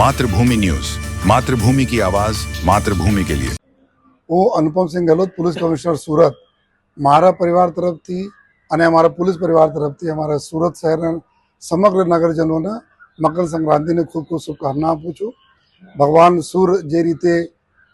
मातृभूमि न्यूज मातृभूमि की आवाज मातृभूमि के लिए હું અનુપમસિંહ ગેહલોત પોલીસ કમિશનર સુરત મારા પરિવાર તરફથી અને અમારા પોલીસ પરિવાર તરફથી અમારા સુરત શહેરના સમગ્ર નગરજનોને મકર સંક્રાંતિની ખૂબ ખૂબ શુભકામના આપું છું ભગવાન સૂર જે રીતે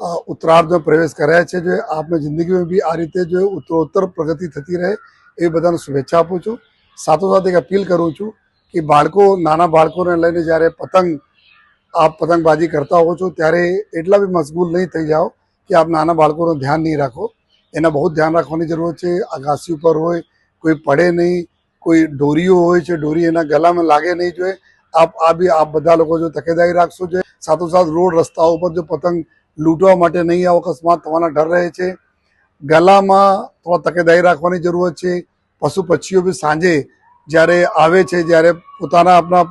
અ, ઉત્તરાર્ધમાં પ્રવેશ કર્યા છે જો આપની જિંદગીમાં બી આ રીતે જો ઉત્તરોત્તર પ્રગતિ થતી રહે એ બધાને શુભેચ્છા આપું છું સાથોસાથ એક અપીલ કરું છું કે બાળકો નાના બાળકોને લઈને જ્યારે પતંગ આપ પતંગબાજી કરતા હો છો, ત્યારે એટલા બી મશગુલ નહીં થઈ જાઓ કે આપ નાના બાળકોનું ધ્યાન નહીં રાખો. એના બહુ ધ્યાન રાખવાની જરૂર છે. અગાસી ઉપર હોય, કોઈ પડે નહીં, કોઈ ડોરીઓ હોય છે, ડોરી એના ગલામાં લાગે નહીં જોઈએ. આપ, આ બી આપ બધા લોકો જો તકેદારી રાખશો જોઈએ સાથોસાથ રોડ રસ્તાઓ ઉપર જો પતંગ લૂંટવા માટે નહીં આવો, અકસ્માત થવાના ડર રહે છે. ગલામાં થોડા તકેદારી રાખવાની જરૂરત છે. પશુ પક્ષીઓ બી સાંજે જ્યારે આવે છે, જ્યારે પોતાના આપણા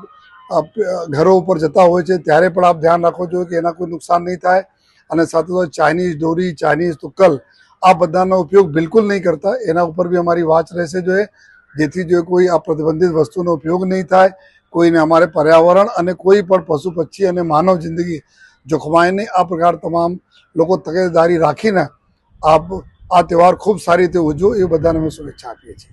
ઘરો ઉપર જતા હોય છે, ત્યારે પણ આપ ધ્યાન રાખો જોઈએ કે એના કોઈ નુકસાન નહીં થાય અને સાથે સાથે ચાઇનીઝ દોરી, ચાઇનીઝ તુક્કલ, આ બધાનો ઉપયોગ બિલકુલ નહીં કરતા. એના ઉપર બી અમારી વાચ રહેશે જોઈએ જેથી જો કોઈ આ પ્રતિબંધિત વસ્તુનો ઉપયોગ નહીં થાય, કોઈને અમારે પર્યાવરણ અને કોઈ પણ પશુ, પક્ષી અને માનવ જિંદગી જોખમાય નહીં આ પ્રકાર તમામ લોકો તકેદારી રાખીને આપ આ તહેવાર ખૂબ સારી રીતે ઉજવો, એ બધાને અમે શુભેચ્છા આપીએ છીએ.